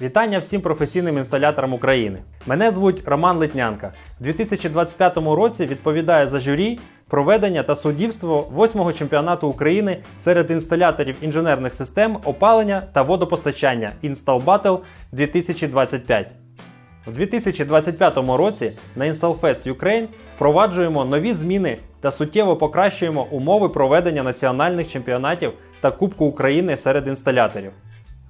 Вітання всім професійним інсталяторам України. Мене звуть Роман Литнянка. У 2025 році відповідаю за журі, проведення та суддівство 8-го чемпіонату України серед інсталяторів інженерних систем опалення та водопостачання Install Battle 2025. У 2025 році на InstallFest Ukraine впроваджуємо нові зміни та суттєво покращуємо умови проведення національних чемпіонатів та Кубку України серед інсталяторів.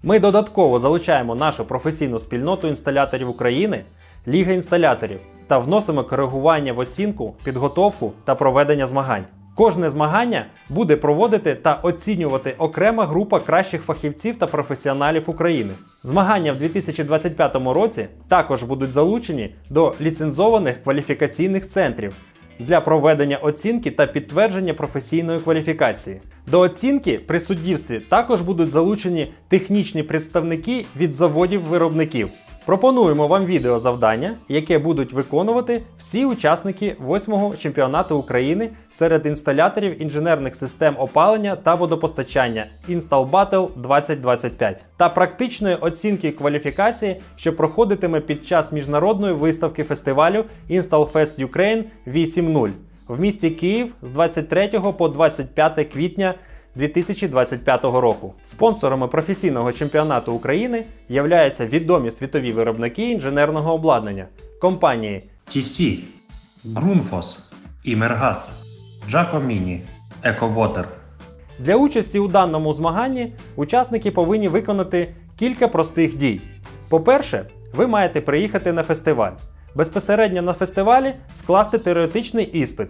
Ми додатково залучаємо нашу професійну спільноту інсталяторів України, Ліга інсталяторів та вносимо коригування в оцінку, підготовку та проведення змагань. Кожне змагання буде проводити та оцінювати окрема група кращих фахівців та професіоналів України. Змагання в 2025 році також будуть залучені до ліцензованих кваліфікаційних центрів для проведення оцінки та підтвердження професійної кваліфікації. До оцінки при суддівстві також будуть залучені технічні представники від заводів-виробників. Пропонуємо вам відеозавдання, яке будуть виконувати всі учасники 8-го чемпіонату України серед інсталяторів інженерних систем опалення та водопостачання Install Battle 2025 та практичної оцінки кваліфікації, що проходитиме під час міжнародної виставки фестивалю InstallFest Ukraine 8.0 в місті Київ з 23 по 25 квітня 2025 року. Спонсорами професійного чемпіонату України являються відомі світові виробники інженерного обладнання компанії TC, Grundfos, Imergas, Giacomini, EcoWater. Для участі у даному змаганні учасники повинні виконати кілька простих дій. По-перше, ви маєте приїхати на фестиваль. Безпосередньо на фестивалі скласти теоретичний іспит,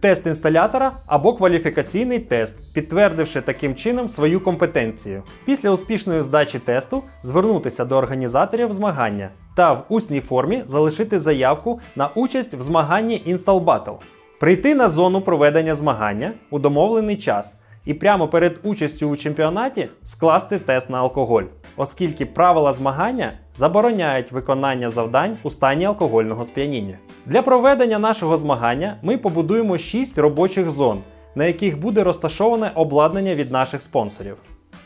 тест інсталятора або кваліфікаційний тест, підтвердивши таким чином свою компетенцію. Після успішної здачі тесту звернутися до організаторів змагання та в усній формі залишити заявку на участь в змаганні Install Battle. Прийти на зону проведення змагання у домовлений час і прямо перед участю у чемпіонаті скласти тест на алкоголь, оскільки правила змагання забороняють виконання завдань у стані алкогольного сп'яніння. Для проведення нашого змагання ми побудуємо 6 робочих зон, на яких буде розташоване обладнання від наших спонсорів.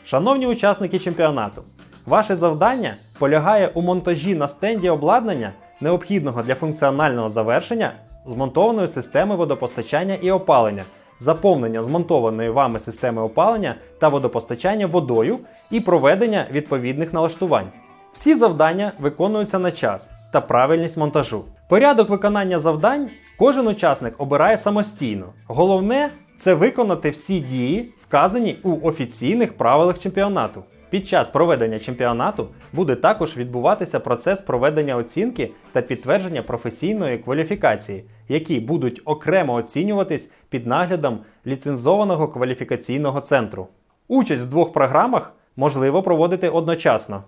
Шановні учасники чемпіонату, ваше завдання полягає у монтажі на стенді обладнання, необхідного для функціонального завершення змонтованої системи водопостачання і опалення, заповнення змонтованої вами системи опалення та водопостачання водою і проведення відповідних налаштувань. Всі завдання виконуються на час та правильність монтажу. Порядок виконання завдань кожен учасник обирає самостійно. Головне це виконати всі дії, вказані у офіційних правилах чемпіонату. Під час проведення чемпіонату буде також відбуватися процес проведення оцінки та підтвердження професійної кваліфікації, які будуть окремо оцінюватись під наглядом ліцензованого кваліфікаційного центру. Участь в двох програмах можливо проводити одночасно.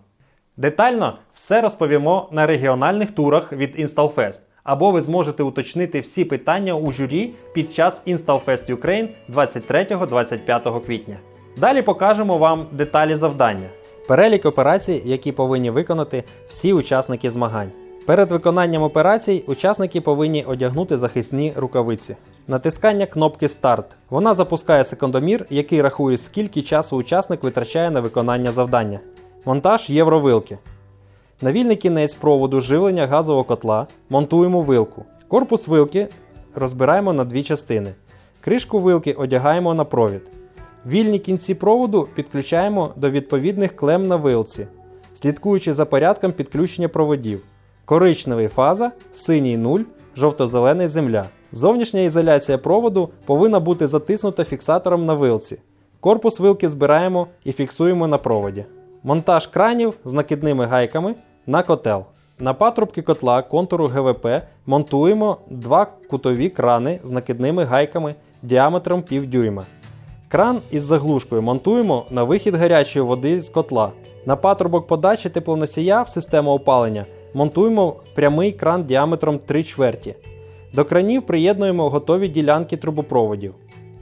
Детально все розповімо на регіональних турах від InstallFest, або ви зможете уточнити всі питання у журі під час InstallFest Ukraine 23-25 квітня. Далі покажемо вам деталі завдання. Перелік операцій, які повинні виконати всі учасники змагань. Перед виконанням операцій учасники повинні одягнути захисні рукавиці. Натискання кнопки Старт. Вона запускає секундомір, який рахує, скільки часу учасник витрачає на виконання завдання. Монтаж євровилки. На вільний кінець проводу живлення газового котла монтуємо вилку. Корпус вилки розбираємо на дві частини. Кришку вилки одягаємо на провід. Вільні кінці проводу підключаємо до відповідних клем на вилці, слідкуючи за порядком підключення проводів. Коричневий фаза, синій 0, жовто-зелений земля. Зовнішня ізоляція проводу повинна бути затиснута фіксатором на вилці. Корпус вилки збираємо і фіксуємо на проводі. Монтаж кранів з накидними гайками на котел. На патрубки котла контуру ГВП монтуємо два кутові крани з накидними гайками діаметром пів дюйма. Кран із заглушкою монтуємо на вихід гарячої води з котла. На патрубок подачі теплоносія в систему опалення монтуємо прямий кран діаметром 3 чверті. До кранів приєднуємо готові ділянки трубопроводів.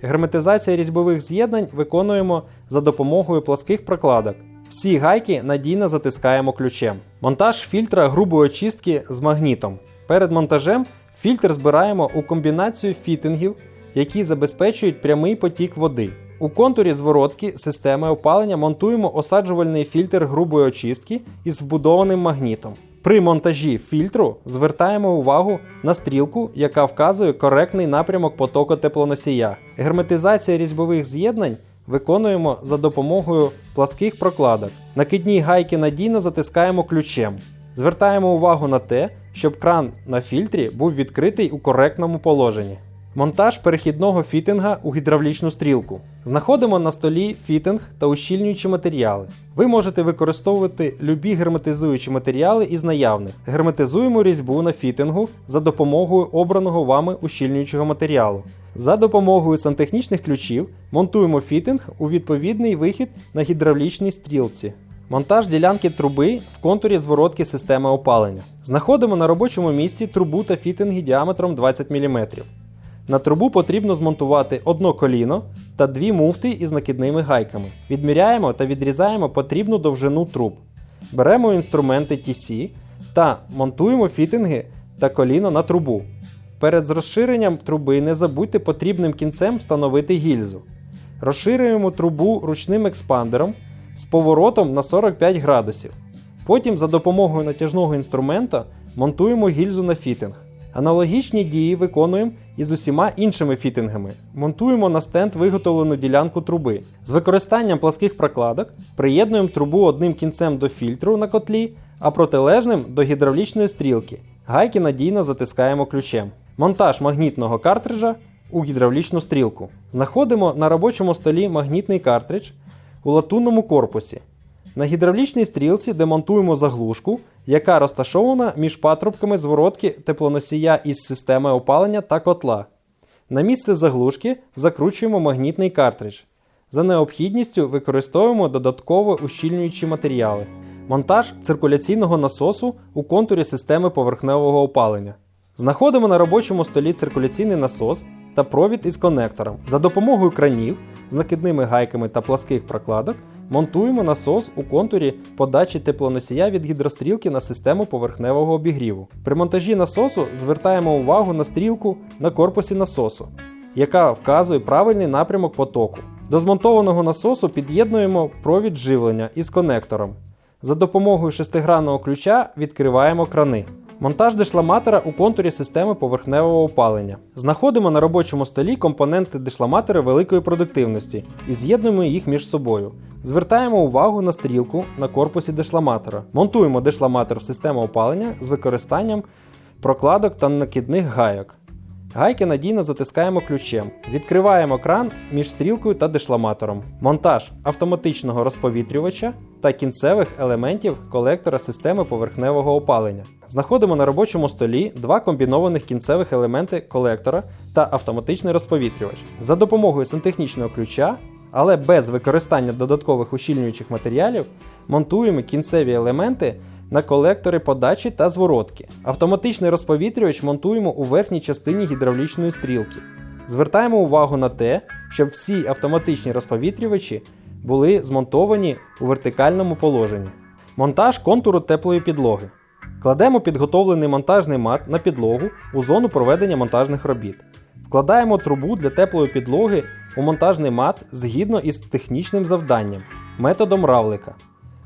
Герметизація різьбових з'єднань виконуємо за допомогою плоских прокладок. Всі гайки надійно затискаємо ключем. Монтаж фільтра грубої очистки з магнітом. Перед монтажем фільтр збираємо у комбінацію фітингів, які забезпечують прямий потік води. У контурі зворотки системи опалення монтуємо осаджувальний фільтр грубої очистки із вбудованим магнітом. При монтажі фільтру звертаємо увагу на стрілку, яка вказує коректний напрямок потоку теплоносія. Герметизація різьбових з'єднань виконуємо за допомогою пласких прокладок. Накидні гайки надійно затискаємо ключем. Звертаємо увагу на те, щоб кран на фільтрі був відкритий у коректному положенні. Монтаж перехідного фітинга у гідравлічну стрілку. Знаходимо на столі фітинг та ущільнюючі матеріали. Ви можете використовувати любі герметизуючі матеріали із наявних. Герметизуємо різьбу на фітингу за допомогою обраного вами ущільнюючого матеріалу. За допомогою сантехнічних ключів монтуємо фітинг у відповідний вихід на гідравлічній стрілці. Монтаж ділянки труби в контурі зворотки системи опалення. Знаходимо на робочому місці трубу та фітинги діаметром 20 мм. На трубу потрібно змонтувати одно коліно та дві муфти із накидними гайками. Відміряємо та відрізаємо потрібну довжину труб. Беремо інструменти TC та монтуємо фітинги та коліно на трубу. Перед розширенням труби не забудьте потрібним кінцем встановити гільзу. Розширюємо трубу ручним експандером з поворотом на 45 градусів. Потім за допомогою натяжного інструмента монтуємо гільзу на фітинг. Аналогічні дії виконуємо і з усіма іншими фітингами. Монтуємо на стенд виготовлену ділянку труби. З використанням пласких прокладок приєднуємо трубу одним кінцем до фільтру на котлі, а протилежним до гідравлічної стрілки. Гайки надійно затискаємо ключем. Монтаж магнітного картриджа у гідравлічну стрілку. Знаходимо на робочому столі магнітний картридж у латунному корпусі. На гідравлічній стрілці демонтуємо заглушку, яка розташована між патрубками зворотки теплоносія із системи опалення та котла. На місце заглушки закручуємо магнітний картридж. За необхідністю використовуємо додатково ущільнюючі матеріали. Монтаж циркуляційного насосу у контурі системи поверхневого опалення. Знаходимо на робочому столі циркуляційний насос та провід із конектором. За допомогою кранів з накидними гайками та пласких прокладок монтуємо насос у контурі подачі теплоносія від гідрострілки на систему поверхневого обігріву. При монтажі насосу звертаємо увагу на стрілку на корпусі насосу, яка вказує правильний напрямок потоку. До змонтованого насосу під'єднуємо провід живлення із конектором. За допомогою шестигранного ключа відкриваємо крани. Монтаж дешламатора у контурі системи поверхневого опалення. Знаходимо на робочому столі компоненти дешламатора великої продуктивності і з'єднуємо їх між собою. Звертаємо увагу на стрілку на корпусі дешламатора. Монтуємо дешламатор в систему опалення з використанням прокладок та накидних гайок. Гайки надійно затискаємо ключем. Відкриваємо кран між стрілкою та дешламатором. Монтаж автоматичного розповітрювача та кінцевих елементів колектора системи поверхневого опалення. Знаходимо на робочому столі два комбінованих кінцевих елементи колектора та автоматичний розповітрювач. За допомогою сантехнічного ключа, але без використання додаткових ущільнюючих матеріалів, монтуємо кінцеві елементи на колектори подачі та зворотки. Автоматичний розповітрювач монтуємо у верхній частині гідравлічної стрілки. Звертаємо увагу на те, щоб всі автоматичні розповітрювачі були змонтовані у вертикальному положенні. Монтаж контуру теплої підлоги. Кладемо підготовлений монтажний мат на підлогу у зону проведення монтажних робіт. Вкладаємо трубу для теплої підлоги у монтажний мат згідно із технічним завданням методом равлика.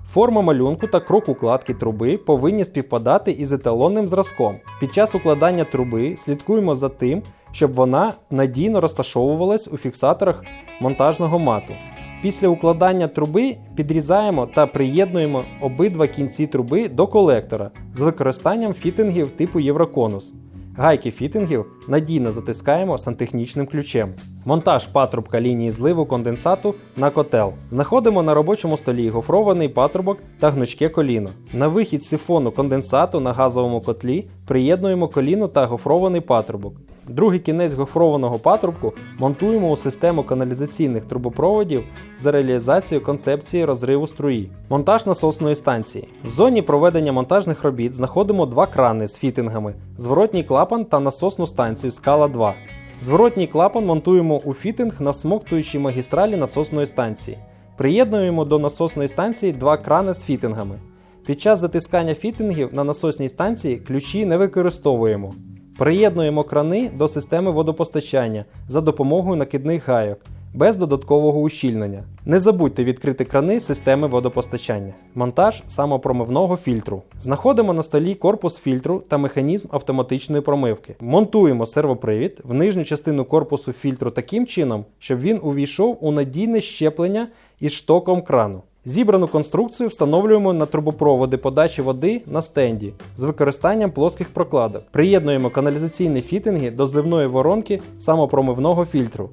Форма малюнку та крок укладки труби повинні співпадати із еталонним зразком. Під час укладання труби слідкуємо за тим, щоб вона надійно розташовувалась у фіксаторах монтажного мату. Після укладання труби підрізаємо та приєднуємо обидва кінці труби до колектора з використанням фітингів типу Євроконус. Гайки фітингів надійно затискаємо сантехнічним ключем. Монтаж патрубка лінії зливу конденсату на котел. Знаходимо на робочому столі гофрований патрубок та гнучке коліно. На вихід сифону конденсату на газовому котлі приєднуємо коліно та гофрований патрубок. Другий кінець гофрованого патрубку монтуємо у систему каналізаційних трубопроводів за реалізацією концепції розриву струї. Монтаж насосної станції. В зоні проведення монтажних робіт знаходимо два крани з фітингами, зворотній клапан та насосну станцію скала 2. Зворотній клапан монтуємо у фітинг на всмоктуючій магістралі насосної станції. Приєднуємо до насосної станції два крани з фітингами. Під час затискання фітингів на насосній станції ключі не використовуємо. Приєднуємо крани до системи водопостачання за допомогою накидних гайок. без додаткового ущільнення. Не забудьте відкрити крани системи водопостачання. Монтаж самопромивного фільтру. Знаходимо на столі корпус фільтру та механізм автоматичної промивки. Монтуємо сервопривід в нижню частину корпусу фільтру таким чином, щоб він увійшов у надійне щеплення із штоком крану. Зібрану конструкцію встановлюємо на трубопроводи подачі води на стенді з використанням плоских прокладок. Приєднуємо каналізаційні фітинги до зливної воронки самопромивного фільтру.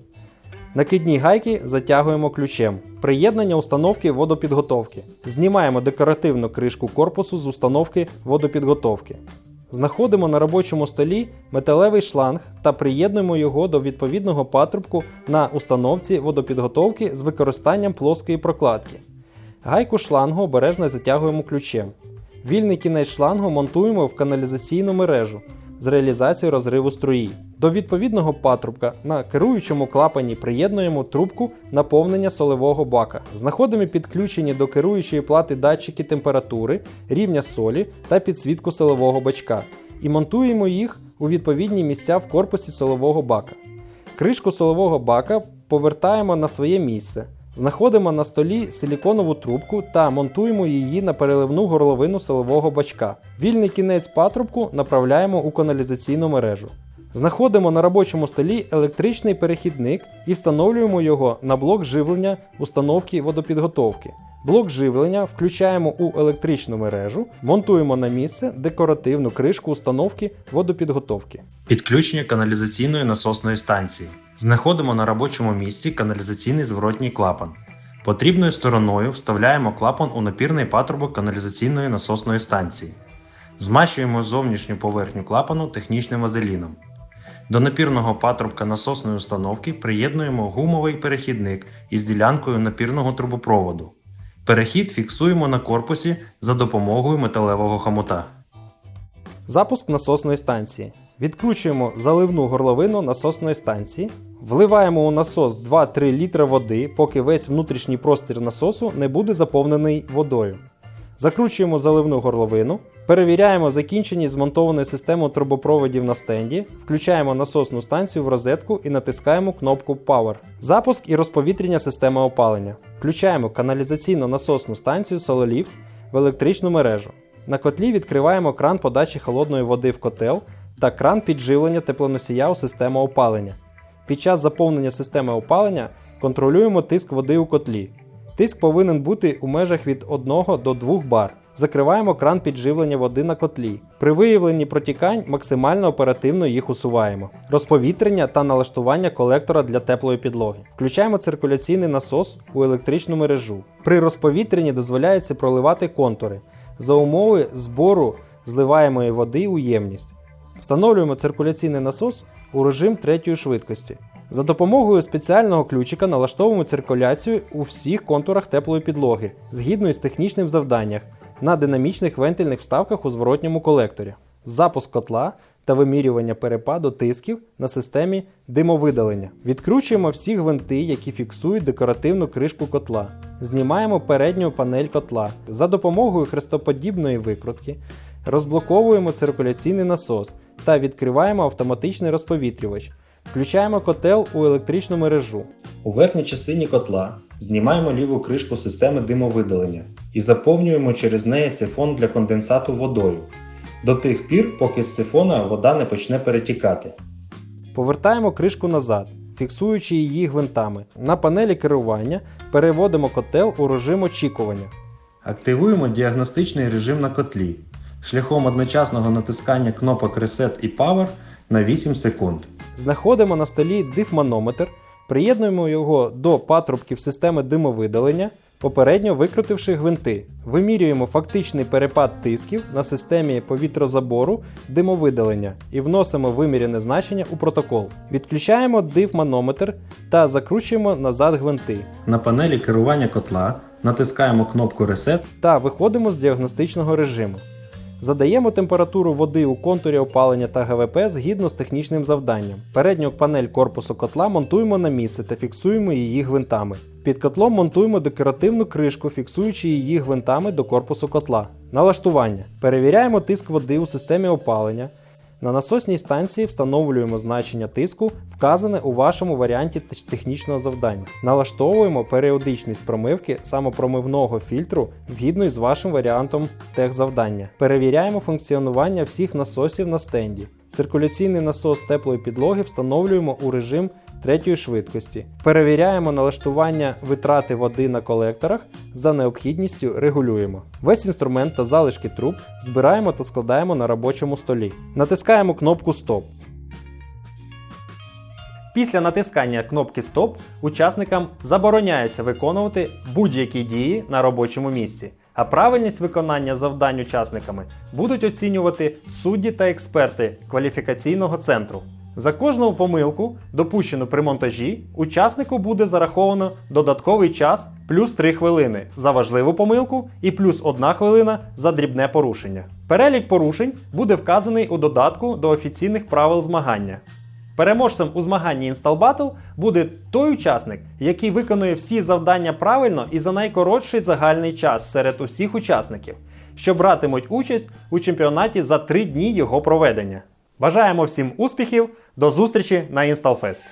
Накидні гайки затягуємо ключем. Приєднання установки водопідготовки. Знімаємо декоративну кришку корпусу з установки водопідготовки. Знаходимо на робочому столі металевий шланг та приєднуємо його до відповідного патрубку на установці водопідготовки з використанням плоскої прокладки. Гайку шлангу обережно затягуємо ключем. Вільний кінець шлангу монтуємо в каналізаційну мережу з реалізацією розриву струї. До відповідного патрубка на керуючому клапані приєднуємо трубку наповнення солевого бака. Знаходимо підключені до керуючої плати датчики температури, рівня солі та підсвітку солевого бачка і монтуємо їх у відповідні місця в корпусі солового бака. Кришку солового бака повертаємо на своє місце. Знаходимо на столі силіконову трубку та монтуємо її на переливну горловину силового бачка. Вільний кінець патрубку направляємо у каналізаційну мережу. Знаходимо на робочому столі електричний перехідник і встановлюємо його на блок живлення установки водопідготовки. Блок живлення включаємо у електричну мережу, монтуємо на місце декоративну кришку установки водопідготовки. Підключення каналізаційної насосної станції. Знаходимо на робочому місці каналізаційний зворотній клапан. Потрібною стороною вставляємо клапан у напірний патрубок каналізаційної насосної станції. Змащуємо зовнішню поверхню клапану технічним вазеліном. До напірного патрубка насосної установки приєднуємо гумовий перехідник із ділянкою напірного трубопроводу. Перехід фіксуємо на корпусі за допомогою металевого хомута. Запуск насосної станції. Відкручуємо заливну горловину насосної станції, вливаємо у насос 2-3 літри води, поки весь внутрішній простір насосу не буде заповнений водою. Закручуємо заливну горловину, перевіряємо закінченість змонтованої системи трубопроводів на стенді, включаємо насосну станцію в розетку і натискаємо кнопку Power. Запуск і розповітрення системи опалення. Включаємо каналізаційну насосну станцію Sololift в електричну мережу. На котлі відкриваємо кран подачі холодної води в котел та кран підживлення теплоносія у систему опалення. Під час заповнення системи опалення контролюємо тиск води у котлі. Тиск повинен бути у межах від 1 до 2 бар. Закриваємо кран підживлення води на котлі. При виявленні протікань максимально оперативно їх усуваємо. Розповітрення та налаштування колектора для теплої підлоги. Включаємо циркуляційний насос у електричну мережу. При розповітренні дозволяється проливати контури за умови збору зливаємої води у ємність. Встановлюємо циркуляційний насос у режим третьої швидкості. За допомогою спеціального ключика налаштовуємо циркуляцію у всіх контурах теплої підлоги згідно із технічним завданням на динамічних вентильних вставках у зворотньому колекторі. Запуск котла та вимірювання перепаду тисків на системі димовидалення. Відкручуємо всі гвинти, які фіксують декоративну кришку котла. Знімаємо передню панель котла. За допомогою хрестоподібної викрутки розблоковуємо циркуляційний насос та відкриваємо автоматичний розповітрювач. Включаємо котел у електричну мережу. У верхній частині котла знімаємо ліву кришку системи димовидалення і заповнюємо через неї сифон для конденсату водою до тих пір, поки з сифона вода не почне перетікати. Повертаємо кришку назад, фіксуючи її гвинтами. На панелі керування переводимо котел у режим очікування. Активуємо діагностичний режим на котлі шляхом одночасного натискання кнопок Reset і Power на 8 секунд. Знаходимо на столі дифманометр, приєднуємо його до патрубків системи димовидалення, попередньо викрутивши гвинти. Вимірюємо фактичний перепад тисків на системі повітрозабору димовидалення і вносимо виміряне значення у протокол. Відключаємо дифманометр та закручуємо назад гвинти. На панелі керування котла натискаємо кнопку Reset та виходимо з діагностичного режиму. Задаємо температуру води у контурі опалення та ГВП згідно з технічним завданням. Передню панель корпусу котла монтуємо на місце та фіксуємо її гвинтами. Під котлом монтуємо декоративну кришку, фіксуючи її гвинтами до корпусу котла. Налаштування. Перевіряємо тиск води у системі опалення. На насосній станції встановлюємо значення тиску, вказане у вашому варіанті технічного завдання. Налаштовуємо періодичність промивки самопромивного фільтру згідно із вашим варіантом техзавдання. Перевіряємо функціонування всіх насосів на стенді. Циркуляційний насос теплої підлоги встановлюємо у режим третьої швидкості. Перевіряємо налаштування витрати води на колекторах, за необхідністю регулюємо. Весь інструмент та залишки труб збираємо та складаємо на робочому столі. Натискаємо кнопку Стоп. Після натискання кнопки Стоп учасникам забороняється виконувати будь-які дії на робочому місці, а правильність виконання завдань учасниками будуть оцінювати судді та експерти кваліфікаційного центру. За кожну помилку, допущену при монтажі, учаснику буде зараховано додатковий час плюс 3 хвилини за важливу помилку і плюс 1 хвилина за дрібне порушення. Перелік порушень буде вказаний у додатку до офіційних правил змагання. Переможцем у змаганні Install Battle буде той учасник, який виконує всі завдання правильно і за найкоротший загальний час серед усіх учасників, що братимуть участь у чемпіонаті за 3 дні його проведення. Бажаємо всім успіхів, до зустрічі на Інсталфест!